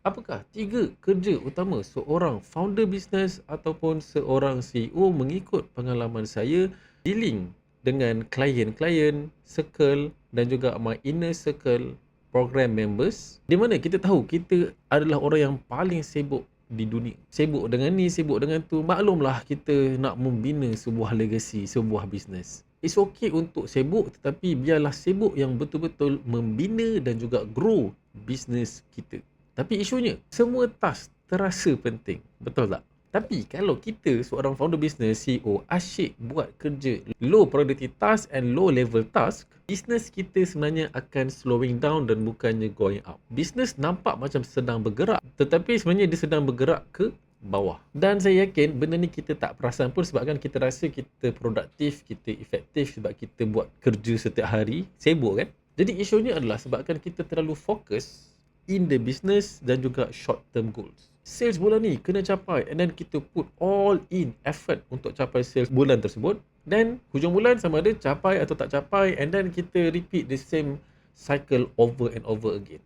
Apakah tiga kerja utama seorang founder bisnes ataupun seorang CEO mengikut pengalaman saya dealing dengan klien-klien, circle dan juga my inner circle program members di mana kita tahu kita adalah orang yang paling sibuk di dunia. Sibuk dengan ni, sibuk dengan tu. Maklumlah kita nak membina sebuah legacy, sebuah bisnes. It's okay untuk sibuk tetapi biarlah sibuk yang betul-betul membina dan juga grow bisnes kita. Tapi isunya, semua task terasa penting. Betul tak? Tapi kalau kita seorang founder business, CEO, asyik buat kerja low priority task and low level task, business kita sebenarnya akan slowing down dan bukannya going up. Business nampak macam sedang bergerak, tetapi sebenarnya dia sedang bergerak ke bawah. Dan saya yakin benda ni kita tak perasan pun sebabkan kita rasa kita produktif, kita efektif sebab kita buat kerja setiap hari, sibuk kan? Jadi isunya adalah sebabkan kita terlalu fokus in the business dan juga short term goals. Sales bulan ni kena capai and then kita put all in effort untuk capai sales bulan tersebut. Then hujung bulan sama ada capai atau tak capai and then kita repeat the same cycle over and over again.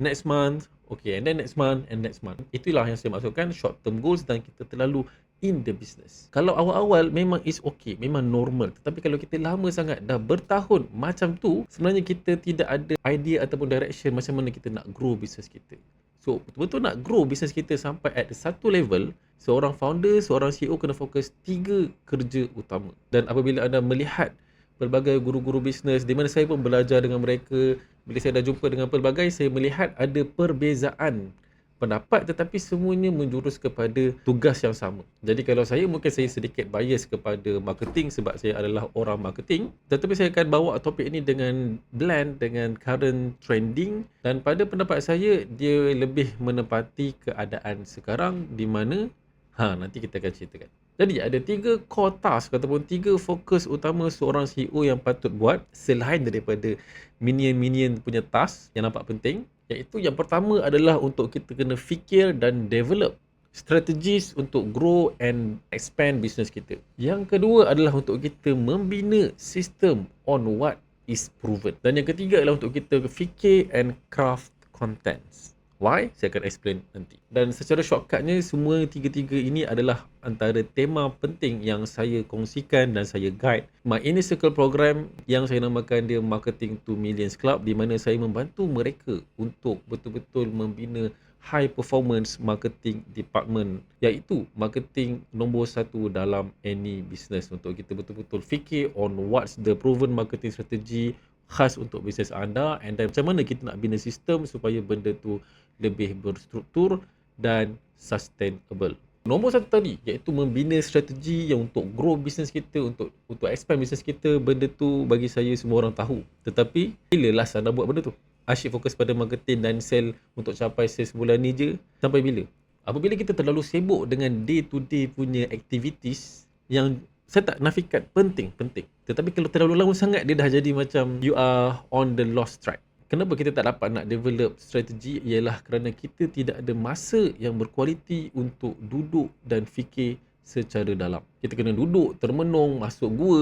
Next month, okay and then next month and next month. Itulah yang saya maksudkan short term goals dan kita terlalu in the business. Kalau awal-awal memang is okay, memang normal. Tetapi kalau kita lama sangat dah bertahun macam tu, sebenarnya kita tidak ada idea ataupun direction macam mana kita nak grow business kita. So betul-betul nak grow business kita sampai at satu level, seorang founder, seorang CEO kena fokus tiga kerja utama. Dan apabila anda melihat pelbagai guru-guru bisnes di mana saya pun belajar dengan mereka, bila saya dah jumpa dengan pelbagai, saya melihat ada perbezaan pendapat tetapi semuanya menjurus kepada tugas yang sama. Jadi kalau saya mungkin saya sedikit bias kepada marketing sebab saya adalah orang marketing tetapi saya akan bawa topik ini dengan blend dengan current trending dan pada pendapat saya dia lebih menepati keadaan sekarang di mana ha nanti kita akan ceritakan. Jadi ada tiga core task ataupun tiga fokus utama seorang CEO yang patut buat selain daripada minion-minion punya task yang nampak penting iaitu yang pertama adalah untuk kita kena fikir dan develop strategies untuk grow and expand business kita. Yang kedua adalah untuk kita membina sistem on what is proven. Dan yang ketiga adalah untuk kita fikir and craft contents. Why? Saya akan explain nanti. Dan secara shortcutnya, semua tiga-tiga ini adalah antara tema penting yang saya kongsikan dan saya guide. My Inner Circle program yang saya namakan dia Marketing to Millions Club di mana saya membantu mereka untuk betul-betul membina high performance marketing department iaitu marketing nombor satu dalam any business untuk kita betul-betul fikir on what's the proven marketing strategy khas untuk bisnes anda and then macam mana kita nak bina sistem supaya benda tu lebih berstruktur dan sustainable. Nombor satu tadi iaitu membina strategi yang untuk grow bisnes kita, untuk untuk expand bisnes kita, benda tu bagi saya semua orang tahu. Tetapi bila last anda buat benda tu? Asyik fokus pada marketing dan sell untuk capai sales bulan ni je sampai bila? Apabila kita terlalu sibuk dengan day to day punya activities yang saya tak nafikan penting penting tetapi kalau terlalu lama sangat dia dah jadi macam you are on the lost track kenapa kita tak dapat nak develop strategi ialah kerana kita tidak ada masa yang berkualiti untuk duduk dan fikir secara dalam kita kena duduk termenung masuk gua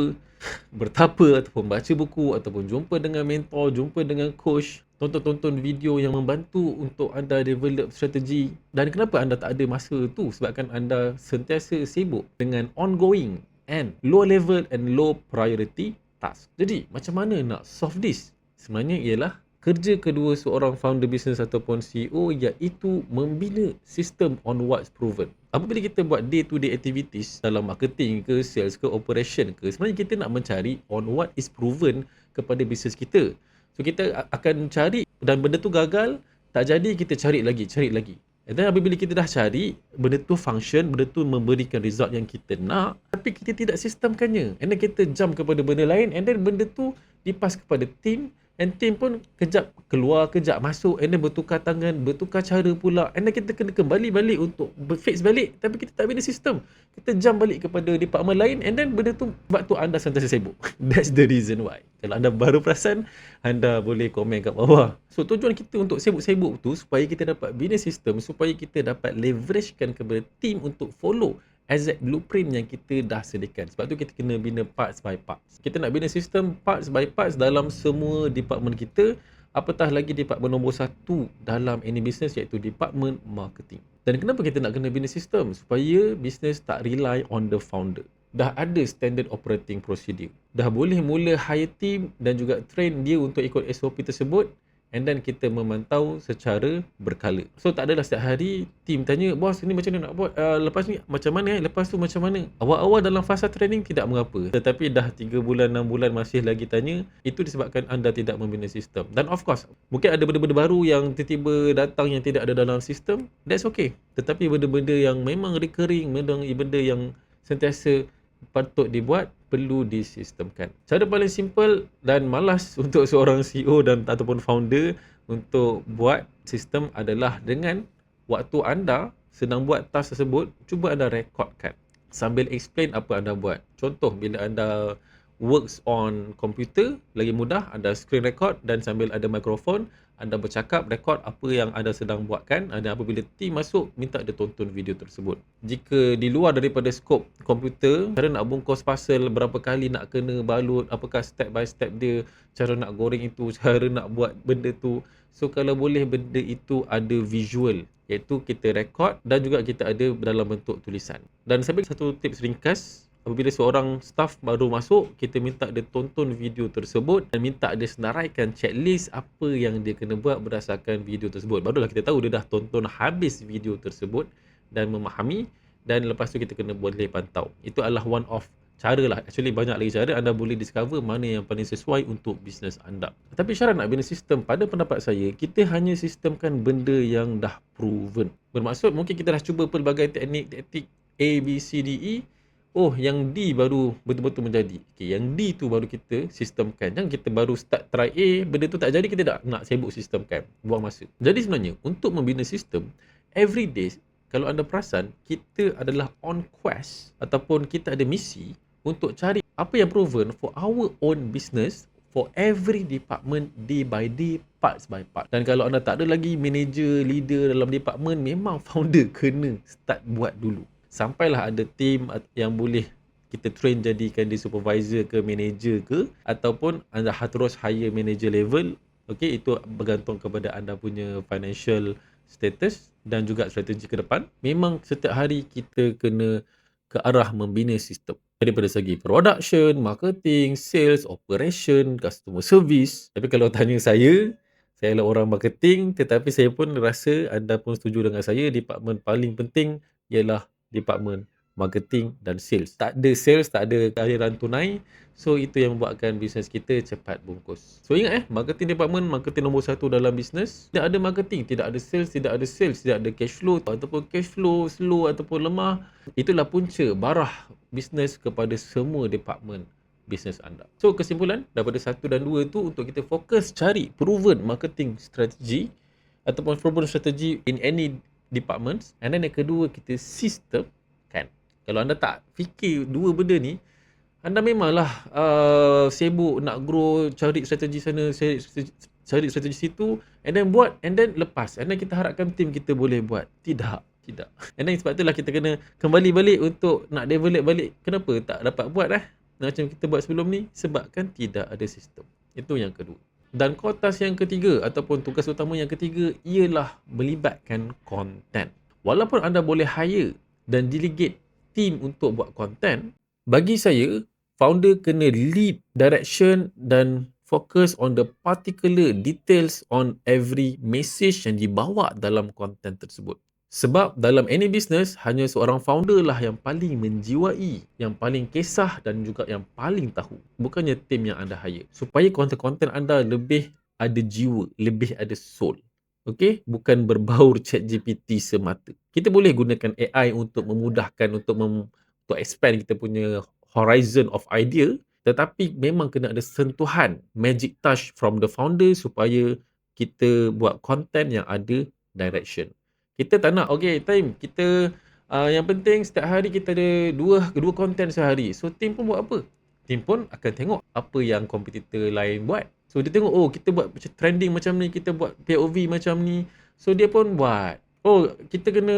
bertapa ataupun baca buku ataupun jumpa dengan mentor jumpa dengan coach tonton-tonton video yang membantu untuk anda develop strategi dan kenapa anda tak ada masa tu sebabkan anda sentiasa sibuk dengan ongoing and low level and low priority task. Jadi, macam mana nak solve this? Sebenarnya ialah kerja kedua seorang founder business ataupun CEO iaitu membina sistem on what's proven. Apabila kita buat day to day activities dalam marketing ke sales ke operation ke, sebenarnya kita nak mencari on what is proven kepada bisnes kita. So kita akan cari dan benda tu gagal, tak jadi kita cari lagi, cari lagi. Then apabila kita dah cari, benda tu function, benda tu memberikan result yang kita nak, tapi kita tidak sistemkannya. And then kita jump kepada benda lain, and then benda tu dipas kepada team, And team pun kejap keluar, kejap masuk and then bertukar tangan, bertukar cara pula. And then kita kena kembali balik untuk fix balik tapi kita tak bina sistem. Kita jump balik kepada department lain and then benda tu sebab tu anda sentiasa sibuk. That's the reason why. Kalau anda baru perasan, anda boleh komen kat bawah. So tujuan kita untuk sibuk-sibuk tu supaya kita dapat bina sistem, supaya kita dapat leveragekan kepada team untuk follow exact blueprint yang kita dah sediakan. Sebab tu kita kena bina parts by parts. Kita nak bina sistem parts by parts dalam semua department kita apatah lagi department nombor satu dalam any business iaitu department marketing. Dan kenapa kita nak kena bina sistem? Supaya business tak rely on the founder. Dah ada standard operating procedure. Dah boleh mula hire team dan juga train dia untuk ikut SOP tersebut and then kita memantau secara berkala. So tak adalah setiap hari team tanya, bos ini macam mana nak buat, uh, lepas ni macam mana eh, lepas tu macam mana. Awal-awal dalam fasa training tidak mengapa. Tetapi dah 3 bulan, 6 bulan masih lagi tanya, itu disebabkan anda tidak membina sistem. Dan of course, mungkin ada benda-benda baru yang tiba-tiba datang yang tidak ada dalam sistem, that's okay. Tetapi benda-benda yang memang recurring, benda-benda yang sentiasa patut dibuat perlu disistemkan. Cara paling simple dan malas untuk seorang CEO dan ataupun founder untuk buat sistem adalah dengan waktu anda sedang buat task tersebut, cuba anda rekodkan sambil explain apa anda buat. Contoh bila anda works on komputer, lagi mudah anda screen record dan sambil ada mikrofon, anda bercakap, rekod apa yang anda sedang buatkan dan apabila team masuk, minta dia tonton video tersebut. Jika di luar daripada skop komputer, cara nak bungkus parcel, berapa kali nak kena balut, apakah step by step dia, cara nak goreng itu, cara nak buat benda tu. So kalau boleh benda itu ada visual, iaitu kita rekod dan juga kita ada dalam bentuk tulisan. Dan sambil satu tips ringkas, apabila seorang staff baru masuk, kita minta dia tonton video tersebut dan minta dia senaraikan checklist apa yang dia kena buat berdasarkan video tersebut. Barulah kita tahu dia dah tonton habis video tersebut dan memahami dan lepas tu kita kena boleh pantau. Itu adalah one of cara lah. Actually banyak lagi cara anda boleh discover mana yang paling sesuai untuk bisnes anda. Tapi syarat nak bina sistem, pada pendapat saya, kita hanya sistemkan benda yang dah proven. Bermaksud mungkin kita dah cuba pelbagai teknik, taktik A, B, C, D, E oh yang D baru betul-betul menjadi. Okay, yang D tu baru kita sistemkan. Jangan kita baru start try A, benda tu tak jadi, kita tak nak sibuk sistemkan. Buang masa. Jadi sebenarnya, untuk membina sistem, every day, kalau anda perasan, kita adalah on quest ataupun kita ada misi untuk cari apa yang proven for our own business for every department day by day, parts by part. Dan kalau anda tak ada lagi manager, leader dalam department, memang founder kena start buat dulu sampailah ada team yang boleh kita train jadikan dia supervisor ke manager ke ataupun anda terus hire manager level okey itu bergantung kepada anda punya financial status dan juga strategi ke depan memang setiap hari kita kena ke arah membina sistem daripada segi production, marketing, sales, operation, customer service. Tapi kalau tanya saya, saya adalah orang marketing tetapi saya pun rasa anda pun setuju dengan saya department paling penting ialah department marketing dan sales. Tak ada sales, tak ada aliran tunai. So itu yang membuatkan bisnes kita cepat bungkus. So ingat eh, marketing department, marketing nombor satu dalam bisnes. Tidak ada marketing, tidak ada sales, tidak ada sales, tidak ada cash flow ataupun cash flow slow ataupun lemah. Itulah punca barah bisnes kepada semua department bisnes anda. So kesimpulan daripada satu dan dua tu untuk kita fokus cari proven marketing strategy ataupun proven strategy in any departments and then yang kedua kita sistem kan? Kalau anda tak fikir dua benda ni anda memanglah uh, sibuk nak grow cari strategi sana cari strategi, cari strategi situ and then buat and then lepas. And then kita harapkan tim kita boleh buat. Tidak tidak. And then sebab itulah kita kena kembali balik untuk nak develop balik. Kenapa tak dapat buat eh? Macam kita buat sebelum ni sebabkan tidak ada sistem. Itu yang kedua dan kotas yang ketiga ataupun tugas utama yang ketiga ialah melibatkan konten. Walaupun anda boleh hire dan delegate team untuk buat konten, bagi saya founder kena lead direction dan fokus on the particular details on every message yang dibawa dalam konten tersebut. Sebab dalam any business, hanya seorang founder lah yang paling menjiwai, yang paling kisah dan juga yang paling tahu. Bukannya tim yang anda hire. Supaya konten-konten anda lebih ada jiwa, lebih ada soul. Okay? Bukan berbaur chat GPT semata. Kita boleh gunakan AI untuk memudahkan, untuk, mem- untuk expand kita punya horizon of idea. Tetapi memang kena ada sentuhan magic touch from the founder supaya kita buat konten yang ada direction kita tak nak okay time. Kita uh, yang penting setiap hari kita ada dua dua konten sehari. So team pun buat apa? Team pun akan tengok apa yang kompetitor lain buat. So dia tengok oh kita buat trending macam ni kita buat POV macam ni. So dia pun buat. Oh kita kena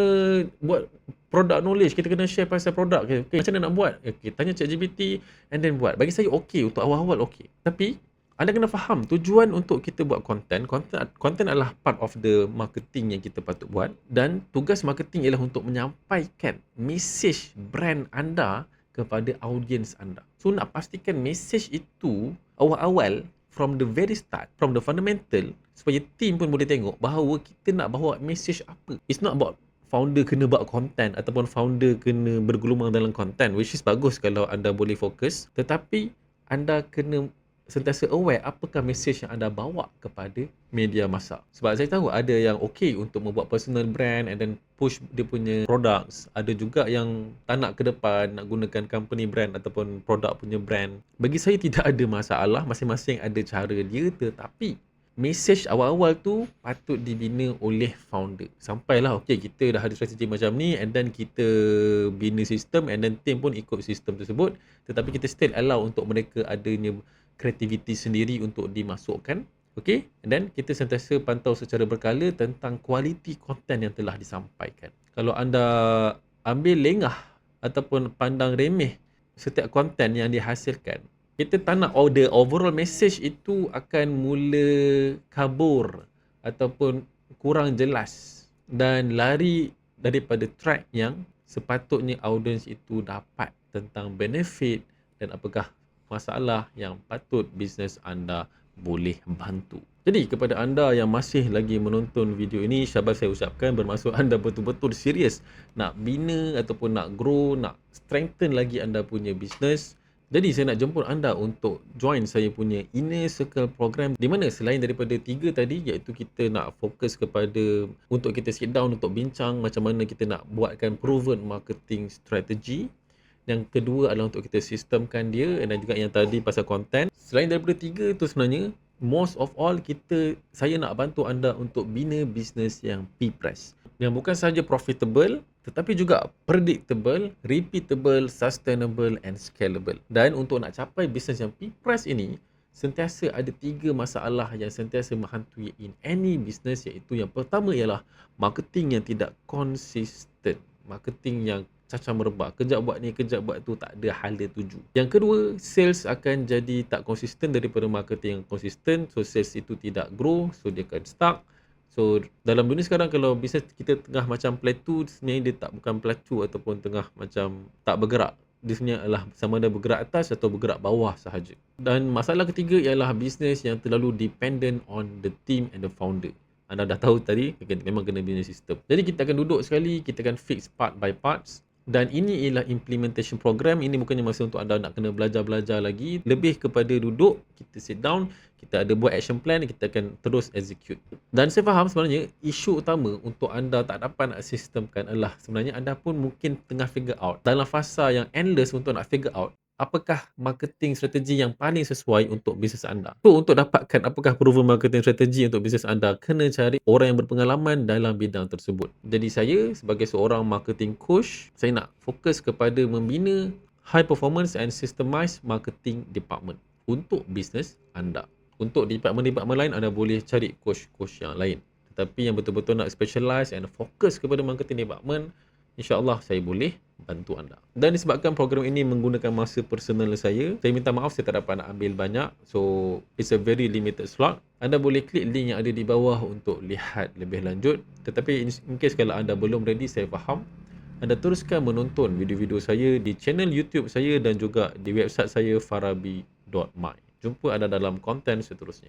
buat product knowledge. Kita kena share pasal produk okay, macam mana nak buat? Okay, tanya chat GPT and then buat. Bagi saya okay. Untuk awal-awal okay. Tapi anda kena faham tujuan untuk kita buat content content adalah part of the marketing yang kita patut buat dan tugas marketing ialah untuk menyampaikan message brand anda kepada audience anda. So nak pastikan message itu awal-awal from the very start, from the fundamental supaya team pun boleh tengok bahawa kita nak bawa message apa. It's not about founder kena buat content ataupun founder kena bergelumang dalam content which is bagus kalau anda boleh fokus tetapi anda kena sentiasa aware apakah message yang anda bawa kepada media masa. Sebab saya tahu ada yang okay untuk membuat personal brand and then push dia punya products. Ada juga yang tak nak ke depan nak gunakan company brand ataupun produk punya brand. Bagi saya tidak ada masalah, masing-masing ada cara dia tetapi message awal-awal tu patut dibina oleh founder. Sampailah okay kita dah ada strategi macam ni and then kita bina sistem and then team pun ikut sistem tersebut tetapi kita still allow untuk mereka adanya kreativiti sendiri untuk dimasukkan. And then kita sentiasa pantau secara berkala tentang kualiti konten yang telah disampaikan. Kalau anda ambil lengah ataupun pandang remeh setiap konten yang dihasilkan, kita tak nak order overall message itu akan mula kabur ataupun kurang jelas dan lari daripada track yang sepatutnya audience itu dapat tentang benefit dan apakah masalah yang patut bisnes anda boleh bantu. Jadi kepada anda yang masih lagi menonton video ini, syabas saya ucapkan bermaksud anda betul-betul serius nak bina ataupun nak grow, nak strengthen lagi anda punya bisnes. Jadi saya nak jemput anda untuk join saya punya Inner Circle program di mana selain daripada tiga tadi iaitu kita nak fokus kepada untuk kita sit down untuk bincang macam mana kita nak buatkan proven marketing strategy yang kedua adalah untuk kita sistemkan dia dan juga yang tadi pasal content. Selain daripada tiga tu sebenarnya, most of all kita saya nak bantu anda untuk bina bisnes yang P-Press. Yang bukan sahaja profitable tetapi juga predictable, repeatable, sustainable and scalable. Dan untuk nak capai bisnes yang P-Press ini, sentiasa ada tiga masalah yang sentiasa menghantui in any business iaitu yang pertama ialah marketing yang tidak konsisten. Marketing yang cacah merebak. Kejap buat ni, kejap buat tu, tak ada hala tuju. Yang kedua, sales akan jadi tak konsisten daripada marketing yang konsisten. So, sales itu tidak grow, so dia akan stuck. So, dalam dunia sekarang kalau bisnes kita tengah macam plateau, sebenarnya dia tak bukan plateau ataupun tengah macam tak bergerak. Dia sebenarnya adalah sama ada bergerak atas atau bergerak bawah sahaja. Dan masalah ketiga ialah bisnes yang terlalu dependent on the team and the founder. Anda dah tahu tadi, memang kena bina sistem. Jadi kita akan duduk sekali, kita akan fix part by parts dan ini ialah implementation program. Ini bukannya masa untuk anda nak kena belajar-belajar lagi. Lebih kepada duduk kita sit down kita ada buat action plan kita akan terus execute. Dan saya faham sebenarnya isu utama untuk anda tak dapat nak sistemkan adalah sebenarnya anda pun mungkin tengah figure out. Dalam fasa yang endless untuk nak figure out apakah marketing strategi yang paling sesuai untuk bisnes anda. So, untuk dapatkan apakah proven marketing strategi untuk bisnes anda, kena cari orang yang berpengalaman dalam bidang tersebut. Jadi saya sebagai seorang marketing coach, saya nak fokus kepada membina high performance and systemized marketing department untuk bisnes anda. Untuk department-department lain, anda boleh cari coach-coach yang lain. Tetapi yang betul-betul nak specialize and fokus kepada marketing department, InsyaAllah saya boleh bantu anda. Dan disebabkan program ini menggunakan masa personal saya, saya minta maaf saya tak dapat nak ambil banyak. So, it's a very limited slot. Anda boleh klik link yang ada di bawah untuk lihat lebih lanjut. Tetapi in case kalau anda belum ready, saya faham. Anda teruskan menonton video-video saya di channel YouTube saya dan juga di website saya farabi.my. Jumpa anda dalam konten seterusnya.